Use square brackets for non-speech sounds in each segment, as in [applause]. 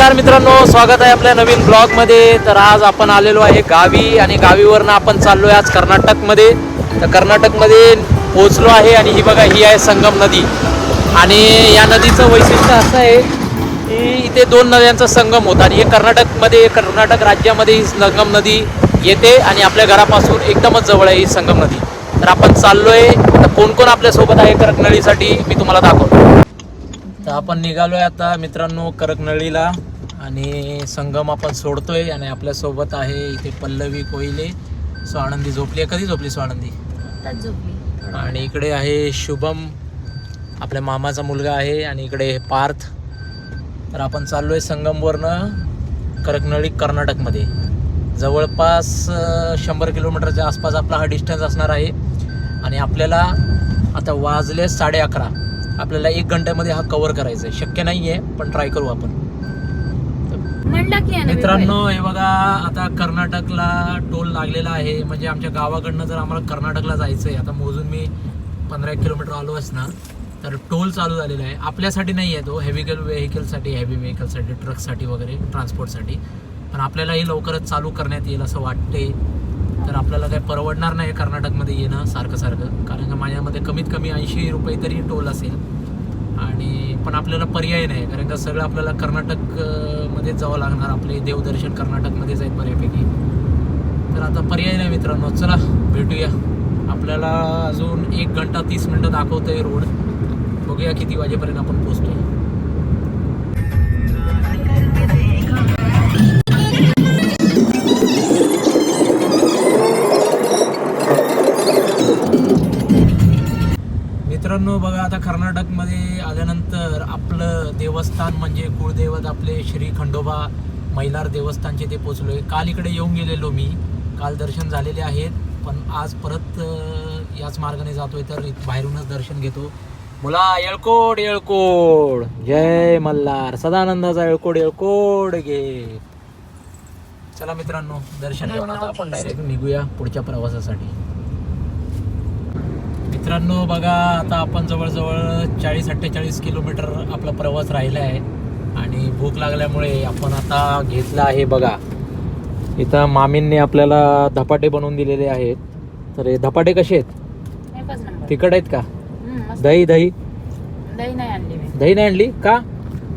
नमस्कार मित्रांनो स्वागत आहे आपल्या नवीन ब्लॉगमध्ये तर आज आपण आलेलो आहे गावी आणि गावीवरनं आपण चाललो आहे आज कर्नाटकमध्ये. तर कर्नाटकमध्ये पोहोचलो आहे आणि ही बघा ही आहे संगम नदी. आणि या नदीचं वैशिष्ट्य असं आहे की इथे दोन नद्यांचा संगम होता आणि हे कर्नाटकमध्ये कर्नाटक राज्यामध्ये ही संगम नदी येते आणि आपल्या घरापासून एकदमच जवळ आहे ही संगम नदी. तर आपण चाललोय. तर कोण कोण आपल्यासोबत आहे करकनळीसाठी? मी तुम्हाला दाखवतो. तर आपण निघालोय आता मित्रांनो करकनळीला. आणि संगम आपण सोडतोय आणि आपल्यासोबत आहे इथे पल्लवी कोयले सो आनंदी झोपली आहे. कधी झोपली सो आनंदी आत्ताच झोपली. आणि इकडे आहे शुभम आपल्या मामाचा मुलगा आहे आणि इकडे पार्थ. तर आपण चाललोय संगमवरनं करकनळी कर्नाटकमध्ये. जवळपास शंभर किलोमीटरच्या आसपास आपला हा डिस्टन्स असणार आहे. आणि आपल्याला आता वाजले साडे अकरा. आपल्याला एक घंट्यामध्ये हा कव्हर करायचा आहे शक्य नाही आहे पण ट्राय करू आपण. म्हणला की मित्रांनो हे बघा आता कर्नाटकला टोल लागलेला आहे. म्हणजे आमच्या गावाकडनं जर आम्हाला कर्नाटकला जायचं आहे आता मोजून मी पंधरा एक किलोमीटर आलो ना तर टोल चालू झालेला आहे. आपल्यासाठी नाही आहे तो हेविकल व्हेकलसाठी हेवी व्हेकलसाठी ट्रकसाठी वगैरे ट्रान्सपोर्टसाठी पण आपल्यालाही लवकरच चालू करण्यात येईल असं वाटते तर आपल्याला काही परवडणार नाही कर्नाटकमध्ये येणं सारखं सारखं. कारण का माझ्यामध्ये कमीत कमी ऐंशी रुपये तरी टोल असेल. आणि पण आपल्याला पर्याय नाही कारण का सगळं आपल्याला कर्नाटकमध्येच जावं लागणार आपले देवदर्शन कर्नाटकमध्येच आहेत बऱ्यापैकी. तर आता पर्याय नाही मित्रांनो चला भेटूया. आपल्याला अजून एक घंटा तीस मिनटं दाखवतोय रोड. बघूया किती वाजेपर्यंत आपण पोहोचतोय. मित्रांनो बघा आता कर्नाटकमध्ये आल्यानंतर आपलं देवस्थान म्हणजे कुळदैवत आपले श्री खंडोबा मैलार देवस्थानचे ते पोचलो आहे काल इकडे येऊन गेलेलो मी. काल दर्शन झालेले आहेत पण आज परत याच मार्गाने जातोय तर बाहेरूनच दर्शन घेतो. मुला येळकोड येळकोड जय मल्हार. सदानंदाचा येळकोड येळकोड घे चला मित्रांनो दर्शन घेऊन आता आपण डायरेक्ट निघूया पुढच्या प्रवासासाठी. मित्रांनो बघा आता आपण जवळजवळ चाळीस अठ्ठेचाळीस किलोमीटर आपला प्रवास राहिला आहे. आणि भूक लागल्यामुळे आपण आता घेतला आहे बघा. इथं मामींनी आपल्याला धपाटे बनवून दिलेले आहेत. तर हे धपाटे कसे आहेत? तिखट आहेत का. दही दही? दही नाही आणली मी. दही नाही आणली? का?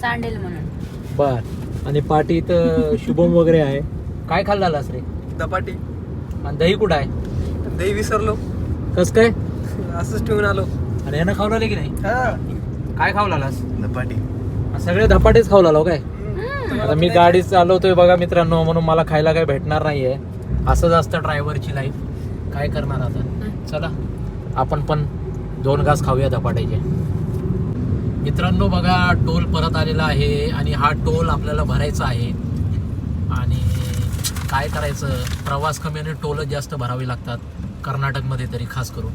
सांडेल म्हणून. बर. आणि पाठी इथं शुभम वगैरे आहे. काय खाल्लास रे? धपाटी. आणि दही कुठं आहे? दही विसरलो. कस काय? असंच ठेवून आलो. आणि यानं खाऊ लागले की नाही? काय खाऊ लागलास धपाटी. सगळे धपाटेच खाऊ लागलो काय? हम्म. आता मी गाडी चालवतोय बघा मित्रांनो म्हणून मला खायला काही भेटणार नाहीये. असंच असतं ड्रायव्हरची लाईफ काय करणार आता? चला आपण पण दोन घास खाऊया धपाट्याचे. मित्रांनो बघा टोल परत आलेला आहे आणि हा टोल आपल्याला भरायचा आहे. आणि काय करायचं? प्रवास कमी आणि टोलच जास्त भरावे लागतात कर्नाटकमध्ये तरी खास करून.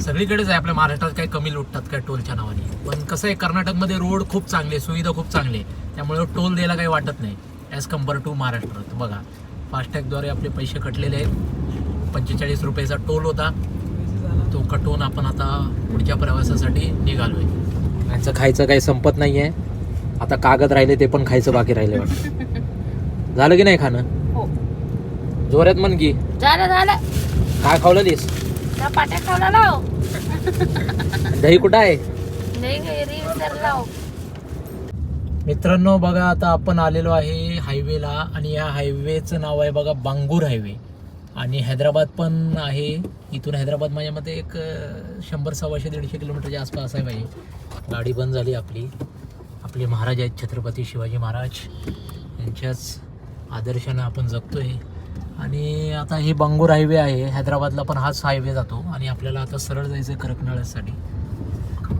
सगळीकडेच आहे. आपल्या महाराष्ट्रात काही कमी लुटतात काय टोलच्या नावाने. पण कसं आहे कर्नाटकमध्ये रोड खूप चांगले सुविधा खूप चांगली आहे. त्यामुळे टोल द्यायला काही वाटत नाही. ॲज कंपेअर टू महाराष्ट्रात. बघा फास्टॅगद्वारे आपले पैसे कटलेले आहेत. पंचेचाळीस रुपयाचा टोल होता. तो कटवून आपण आता पुढच्या प्रवासासाठी निघालोय. यांचं खायचं काही संपत नाही आहे आता कागद राहिले ते पण खायचं बाकी राहिले वाटतं. झालं की नाही खाणं? हो. जोरात म्हण की. झालं झालं. काय खावलं दिस? पाट्या खावला दही कुठं आहे? मित्रांनो बघा आता आपण आलेलो आहे हायवेला आणि या हायवेचं नाव आहे बघा बांगूर हायवे. आणि हैदराबाद पण आहे. इथून हैदराबाद माझ्या मते एक शंभर सव्वाशे दीडशे किलोमीटरच्या आसपास असाय पाहिजे गाडी बंद झाली आपली. आपले महाराज आहेत छत्रपती शिवाजी महाराज. यांच्याच आदर्शानं आपण जगतोय. आणि आता हे बंगूर हायवे आहे हैदराबादला पण हाच हायवे जातो आणि आपल्याला आता सरळ जायचं आहे करकनाळ्यासाठी.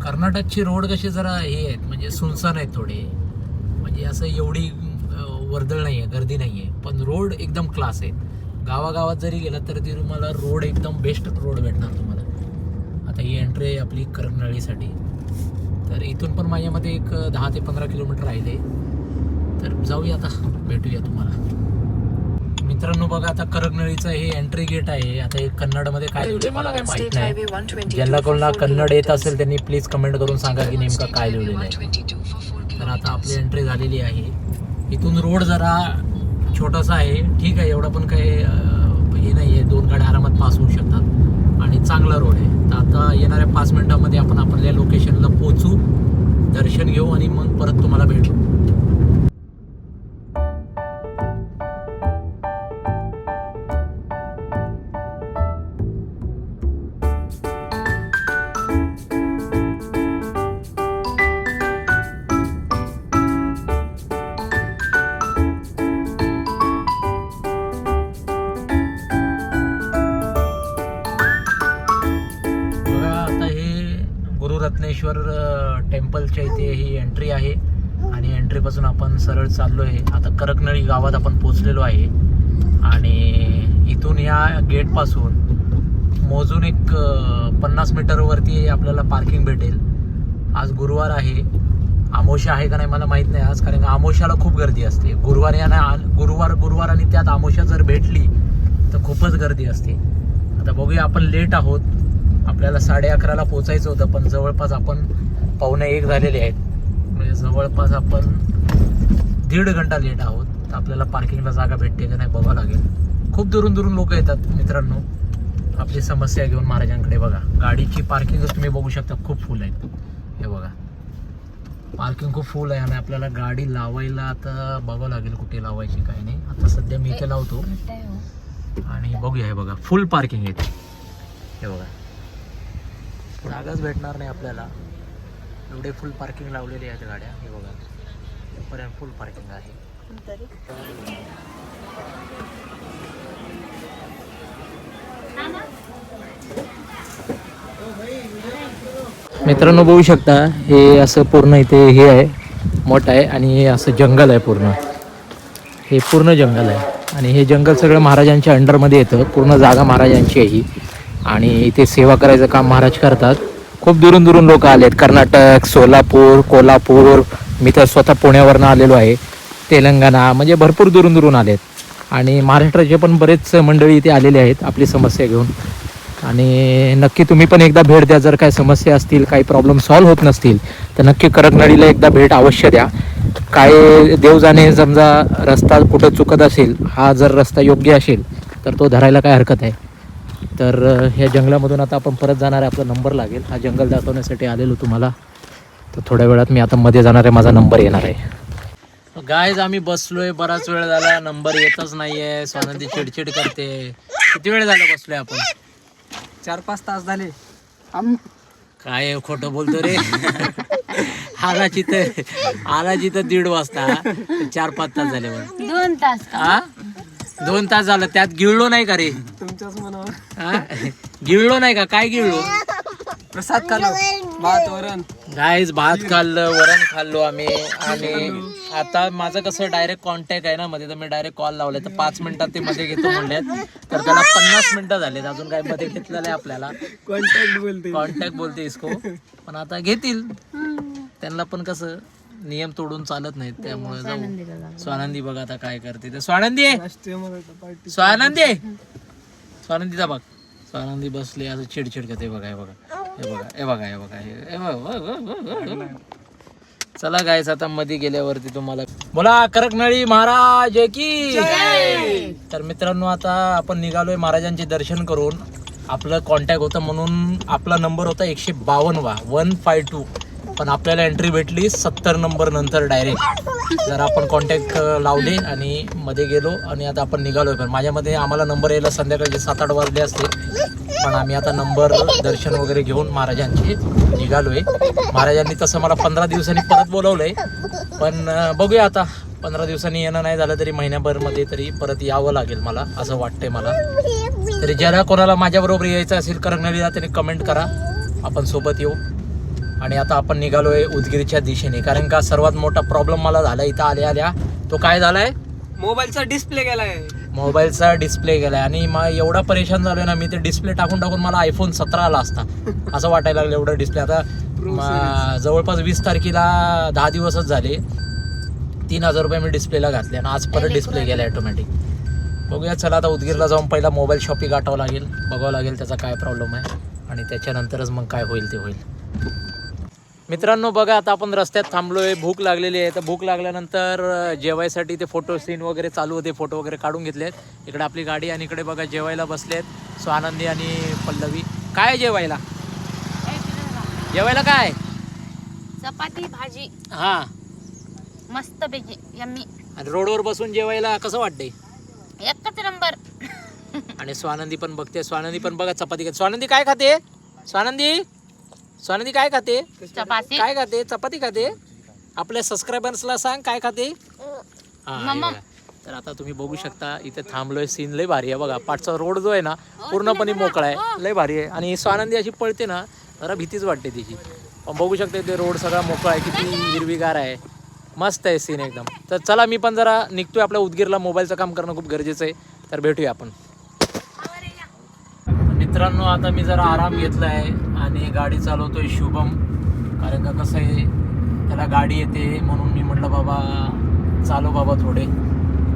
कर्नाटकची रोड कशी जरा हे आहेत म्हणजे सुनसान आहेत थोडे. म्हणजे असं एवढी वर्दळ नाही आहे गर्दी नाही आहे पण रोड एकदम क्लास आहेत. गावागावात जरी गेलात तर ती तुम्हाला रोड एकदम बेस्ट रोड भेटणार तुम्हाला. आता ही एंट्री आहे आपली करकनाळीसाठी. तर इथून पण माझ्यामध्ये एक दहा ते पंधरा किलोमीटर राहिले. तर जाऊया आता भेटूया तुम्हाला. मित्रांनो बघा आता करगनळीचं हे एंट्री गेट आहे. आता हे कन्नडमध्ये काय मला काही माहीत नाही. ज्यांना कोणाला कन्नड येत असेल त्यांनी प्लीज कमेंट करून सांगा की नेमका काय लिहिलेलं आहे. तर आता आपली एंट्री झालेली आहे. इथून रोड जरा छोटासा आहे. ठीक आहे एवढं पण काही हे नाही आहे दोन गाड्या आरामात पास होऊ शकतात. आणि चांगला रोड आहे. तर आता येणाऱ्या पाच मिनिटामध्ये आपण आपल्या लोकेशनला पोहोचू दर्शन घेऊ आणि मग परत तुम्हाला भेटू. अ, इथे ही एंट्री आहे. आणि एंट्रीपासून आपण सरळ चाललो आहे आता करकनळी गावात आपण पोचलेलो आहे. आणि इथून या गेटपासून मोजून एक पन्नास मीटरवरती आपल्याला पार्किंग भेटेल. आज गुरुवार आहे. आमोशा आहे का नाही मला माहीत नाही आज कारण आमोशाला खूप गर्दी असते. गुरुवार या ना- गुरुवार गुरुवार आणि त्यात आमोशा जर भेटली तर खूपच गर्दी असते. आता बघूया आपण लेट आहोत. आपल्याला साडे अकराला पोचायचं होतं पण जवळपास आपण पावणे एक झालेले आहेत. म्हणजे जवळपास आपण दीड घंटा लेट आहोत. तर आपल्याला पार्किंगला जागा भेटते का नाही बघावं लागेल. खूप दुरून दुरून लोक येतात मित्रांनो. आपली समस्या घेऊन महाराजांकडे बघा. गाडीची पार्किंग तुम्ही बघू शकता खूप फुल आहे हे बघा. पार्किंग खूप फुल आहे आणि आपल्याला गाडी लावायला आता बघावं लागेल कुठे लावायची काय नाही. आता सध्या मी इथे लावतो. हो. आणि बघूया हे बघा. फुल पार्किंग आहे. हे बघा. जागाच भेटणार नाही आपल्याला. एवढे फुल पार्किंग लावलेले आहेत गाड्या. हे बघा. पर्यंत फुल पार्किंग आहे. मित्रांनो बघू शकता हे असं पूर्ण इथे हे आहे मोठं आहे आणि हे असं जंगल आहे पूर्ण. हे पूर्ण जंगल आहे. आणि हे जंगल सगळं महाराजांच्या अंडरमध्ये येतं. पूर्ण जागा महाराजांची आहे ही. आणि इथे सेवा करायचं काम महाराज करतात. खूप दुरून दुरून लोक आलेत. कर्नाटक सोलापूर कोल्हापूर मी तर स्वतः पुण्यावरनं आलेलो आहे. तेलंगणा म्हणजे भरपूर दुरून दुरून आलेत. आणि महाराष्ट्राचे पण बरेच मंडळी इथे आलेले आहेत आपली समस्या घेऊन. आणि नक्की तुम्ही पण एकदा भेट द्या. जर काही समस्या असतील काही प्रॉब्लेम सॉल्व्ह होत नसतील तर नक्की करकनळीला एकदा भेट अवश्य द्या. काय देव जाणे समजा रस्ता कुठं चुकत असेल हा जर रस्ता योग्य असेल तर तो धरायला काय हरकत आहे? तर ह्या जंगलामधून आता आपण परत जाणार आहे. आपला नंबर लागेल. हा जंगल दाखवण्यासाठी आलेलो तुम्हाला. तर थोड्या वेळात मी आता मध्ये जाणार आहे. माझा नंबर येणार आहे. गायज आम्ही बसलोय. बराच वेळ झाला. नंबर येतच नाहीये. स्वानंदी चिडचिड करते. किती वेळ झाला बसलोय आपण? चार पाच तास झाले. काय खोटं बोलतो रे? आला जिथं आला जिथं दीड वाजता. चार पाच तास झाले. दोन तास का? हा दोन तास झालं. त्यात गिळलो नाही का रे? हा? गिळलो नाही का? काय गिळलो? प्रसाद खालो भात वरण. गाईज भात खाल्लं वरण खाल्लो आम्ही. आणि आता माझं कसं डायरेक्ट कॉन्टॅक्ट आहे ना मध्ये तर मी डायरेक्ट कॉल लावले. तर पाच मिनिटात ते मध्ये घेतो म्हणलेत. तर त्याला पन्नास मिनिटं झालेत. अजून काय मध्ये घेतलेलं आहे आपल्याला. कॉन्टॅक्ट बोलते. कॉन्टॅक्ट बोलते इसको. पण आता घेतील. त्यांना पण कसं नियम तोडून चालत नाहीत. त्यामुळे जाऊ. स्वानंदी बघा आता काय करते ते. स्वानंदी! आहे स्वानंदी! आहे स्वानंदीचा बघ स्वानंदी बसले असं चिडचिड करते बघा हे बघा. हे बघा हे बघा हे बघा हे- हे बघा चला गायस आता मध्ये गेल्यावरती तुम्हाला बोला करकनळी महाराज की तर मित्रांनो आता आपण निघालोय महाराजांचे दर्शन करून. आपलं कॉन्टॅक्ट होतं म्हणून आपला नंबर होता एकशे बावन्न वा वन फाय टू पण आपल्याला एंट्री भेटली सत्तर नंबर नंतर डायरेक्ट जर आपण कॉन्टॅक्ट लावले आणि मध्ये गेलो आणि आता आपण निघालो पण माझ्यामध्ये आम्हाला नंबर यायला संध्याकाळचे सात आठ वाजले असते. पण आम्ही आता नंबर दर्शन वगैरे घेऊन महाराजांचे निघालोय. महाराजांनी तसं मला पंधरा दिवसांनी परत बोलवलंय. पण बघूया आता. पंधरा दिवसांनी येणं नाही झालं तरी महिन्याभरमध्ये तरी परत यावं लागेल मला असं वाटतंय मला. तरी ज्याला कोणाला माझ्याबरोबर यायचं असेल करंगळीला त्यांनी कमेंट करा. आपण सोबत येऊ. आणि आता आपण निघालोय उदगीरच्या दिशेने. कारण का सर्वात मोठा प्रॉब्लेम मला झाला इथं आल्या आल्या तो काय झालाय? मोबाईलचा डिस्प्ले गेलाय. मोबाईलचा डिस्प्ले गेलाय. आणि मग एवढा परेशान झालोय ना मी ते डिस्प्ले टाकून टाकून मला आयफोन सतरा आला असता. [laughs] असं वाटायला लागलं एवढं डिस्प्ले आता म- जवळपास वीस तारखेला दहा दिवसच झाले. तीन हजार रुपये मी डिस्प्लेला घातले. आणि आज परत डिस्प्ले गेला ऑटोमॅटिक बघूया चला आता उदगीरला जाऊन पहिला मोबाईल शॉपी गाठावं लागेल. बघावं लागेल त्याचा काय प्रॉब्लेम आहे. आणि त्याच्यानंतरच मग काय होईल ते होईल. मित्रांनो बघा आता आपण रस्त्यात थांबलोय. भूक लागलेली आहे. तर भूक लागल्यानंतर जेवायसाठी ते फोटो सीन वगैरे चालू होते. फोटो वगैरे काढून घेतलेत. इकडे आपली गाडी आणि इकडे बघा जेवायला बसलेत सो आनंदी आणि पल्लवी. काय आहे जेवायला? जेवायला काय? चपाती भाजी. हा. मस्त पैकी यम्मी. आणि रोडवर बसून जेवायला कसं वाटतंय? एकच नंबर. आणि स्वानंदी पण बघते. स्वानंदी पण बघा चपाती खाते. स्वानंदी काय खाते? स्वानंदी? स्वानंदी काय खाते? चपाती. काय खाते? चपाती खाते? आपल्या सबस्क्रायबर्सला सांग काय खाते? हा, हे. बघा. तर आता तुम्ही बघू शकता इथे थांबलोय सीन लय भारी आहे बघा. पाठचा रोड जो आहे ना पूर्णपणे मोकळा आहे. लय भारी आहे. आणि स्वानंदी अशी पळते ना जरा भीतीच वाटते तिची. पण बघू शकते ते रोड सगळा मोकळा आहे. किती हिरवीगार आहे. मस्त आहे सीन एकदम. तर चला मी पण जरा निघतोय. आपल्या उदगीरला मोबाईलचं काम करणं खूप गरजेचं आहे. तर भेटूया आपण. मित्रांनो आता मी जरा आराम घेतला आहे आणि गाडी चालवतोय शुभम. कारण का कसं आहे त्याला गाडी येते म्हणून मी म्हटलं बाबा चालू बाबा थोडे.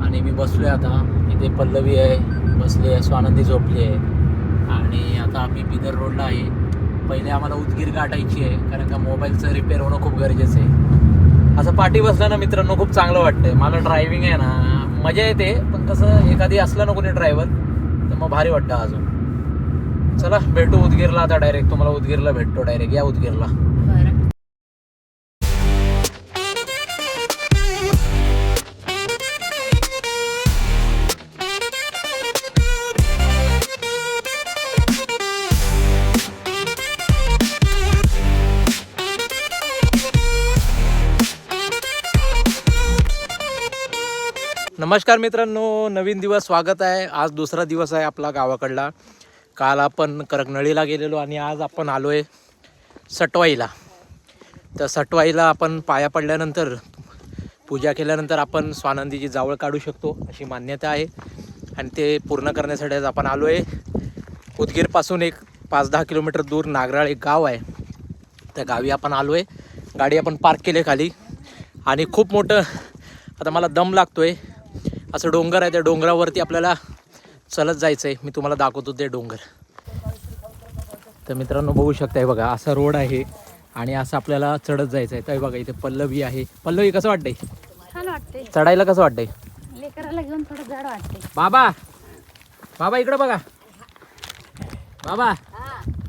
आणि मी बसलोय आता. इथे पल्लवी आहे बसली आहे स्वानंदी झोपली आहे. आणि आता आम्ही बिदर रोडला आहे. पहिले आम्हाला उदगीर गाठायची आहे कारण का मोबाईलचं रिपेअर होणं खूप गरजेचं आहे. असं पाठी बसलं ना मित्रांनो खूप चांगलं वाटतंय. मला ड्रायव्हिंग आहे ना मजा येते पण कसं एखादी असलं ना कोणी ड्रायव्हर तर मग भारी वाटतं अजून. चला भेटू उदगीरला आता डायरेक्ट तुम्हाला उदगीरला भेटतो डायरेक्ट या उदगीरला. नमस्कार मित्रांनो नवीन दिवस स्वागत आहे. आज दुसरा दिवस आहे आपला गावाकडला. काल आपण करकनळीला गेलेलो आणि आज आपण आलो आहे सटवाईला. तर सटवाईला आपण पाया पडल्यानंतर पूजा केल्यानंतर आपण स्वानंदीची जावळ काढू शकतो अशी मान्यता आहे. आणि ते पूर्ण करण्यासाठी आज आपण आलो आहे उदगीरपासून एक पाच दहा किलोमीटर दूर नागराळ एक गाव आहे. त्या गावी आपण आलो आहे गाडी आपण पार्क केली आहे खाली. आणि खूप मोठं आता मला दम लागतो आहे असं डोंगर आहे त्या डोंगरावरती आपल्याला चलत जायचं आहे मी तुम्हाला दाखवतो ते डोंगर. तर मित्रांनो बघू शकताय बघा असा रोड आहे आणि असं आपल्याला चढत जायचं आहे तर हे बघा इथे पल्लवी आहे. पल्लवी कसं वाटतंय? चढायला कसं वाटतंय? लेकराला घेऊन थोडं जड वाटते बाबा! बाबा इकडं बघा. बाबा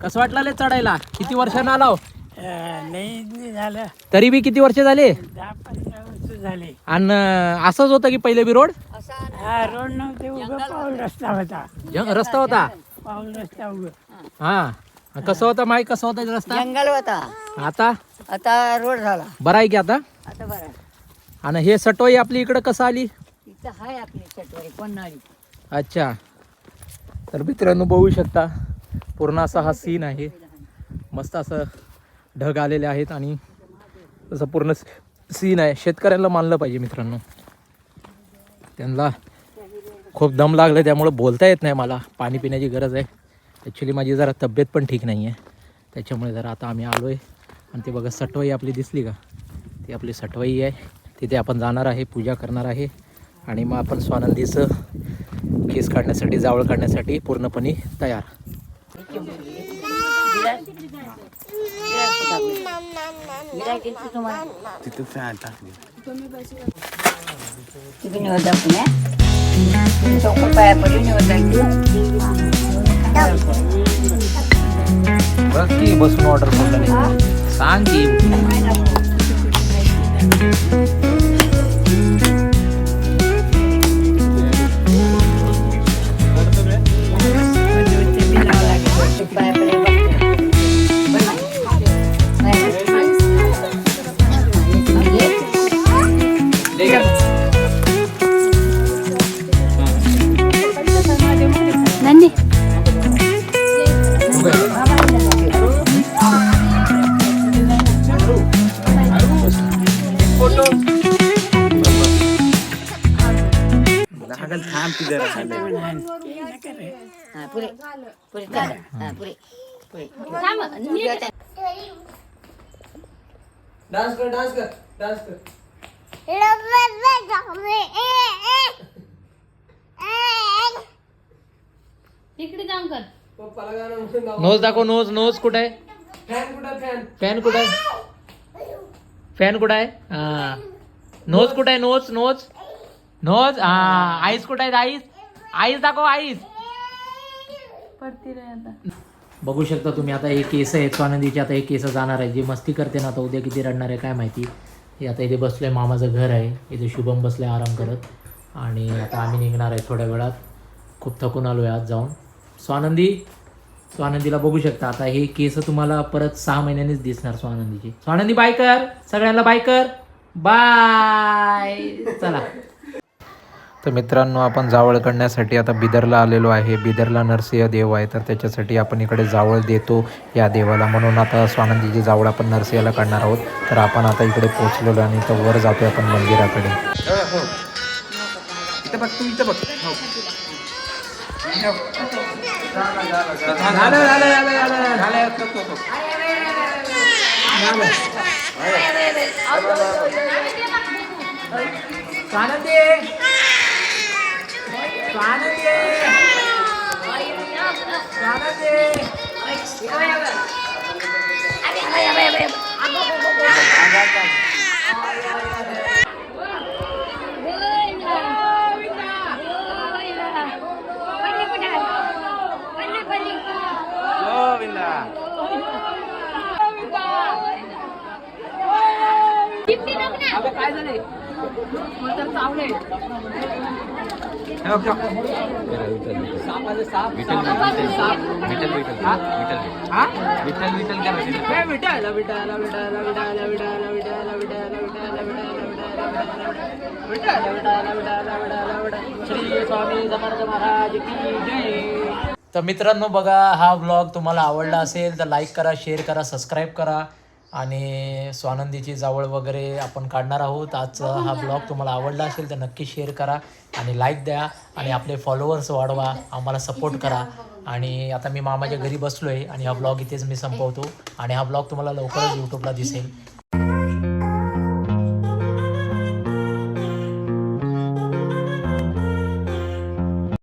कसं वाटलं ले चढायला? किती वर्षानं आलो नाही झालं. तरी बी किती वर्ष झाले? झाले. आणि असंच होतं की पहिले बी रोड? हा रोड नव्हते उभं पाऊल रस्ता होता. जंग- रस्ता होता? पाऊल रस्ता उभं हा. कसं होतं माहिती कसं होता रस्ता? जंगल होता. आता? आता रोड झाला. बरं आहे की आता? आता बरं आणि हे सटवाई आपली इकडं कसं आली? इथं हाय आपली पन्हाळी अच्छा. तर मित्रांनो बघू शकता पूर्ण असा हा सीन आहे. मस्त असं ढग आलेले आहेत आणि तसं पूर्ण सीन आहे. शेतकऱ्यांना मानलं पाहिजे मित्रांनो. त्यांना खूप दम लागलं त्यामुळे बोलता येत नाही मला. पाणी पिण्याची गरज आहे. ॲक्च्युली माझी जरा तब्येत पण ठीक नाही आहे त्याच्यामुळे जरा आता आम्ही आलो आहे आणि ते बघा सटवाई आपली दिसली का? ती आपली सटवाई आहे. तिथे आपण जाणार आहे पूजा करणार आहे. आणि मग आपण स्वानंदीचं केस काढण्यासाठी जावळ काढण्यासाठी पूर्णपणे तयार. तिथे निवडा पुण्या चौकट पाया बघ की बसून ऑर्डर करून सांग की। पुरे पुरे हा पुरे पुरे डान्स कर डान्स कर डान्स कर. इकडे जाऊन कर. पप्पाला गाणं म्हणून नोज दाखव नोज नोज कुठे आहे? फॅन कुठं फॅन? फॅन कुठे आहे? फॅन कुठं आहे? हा. नोज कुठं आहे? Nose nose. नोज? हा. आईस कुठं आहेत आईस? आईस दाखव आईस. बघू शकता तुम्ही आता हे केस आहेत स्वानंदीचे आता हे केस जाणार आहे जी मस्ती करते ना आता उद्या किती रडणार आहे काय माहिती. हे आता इथे बसलंय मामाचं घर आहे. इथे शुभम बसले आराम करत. आणि आता आम्ही निघणार आहे थोड्या वेळात. खूप थकून आलो आहे आज जाऊन. स्वानंदी स्वानंदीला बघू शकता आता हे केस तुम्हाला परत सहा महिन्यांनीच दिसणार स्वानंदीची. स्वानंदी बाय कर. सगळ्यांना बाय कर. बाय. चला. तर मित्रांनो आपण जावळ करण्यासाठी आता बिदरला आलेलो आहे. बिदरला नरसिंह देव आहे. तर त्याच्यासाठी आपण इकडे जावळ देतो या देवाला. म्हणून आता स्वानंदीची जावळ आपण नरसिंहाला काढणार आहोत. तर आपण आता इकडे पोहोचलेलो आणि तर वर जातो आपण मंदिराकडे. झालं झालं झालं झालं स्वानंदी स्वानंदी स्वानंदी तर मित्रांनो बघा हा ब्लॉग तुम्हाला आवडला असेल तर लाईक करा शेअर करा सबस्क्राईब करा. आणि स्वानंदीची जावळ वगैरे आपण काढणार आहोत. आजचा हा ब्लॉग तुम्हाला आवडला असेल तर नक्की शेअर करा आणि लाईक द्या आणि आपले फॉलोअर्स वाढवा. आम्हाला सपोर्ट करा. आणि आता मी मामाच्या घरी बसलो आहे आणि हा ब्लॉग इथेच मी संपवतो. आणि हा ब्लॉग तुम्हाला लवकरच यूट्यूबला दिसेल.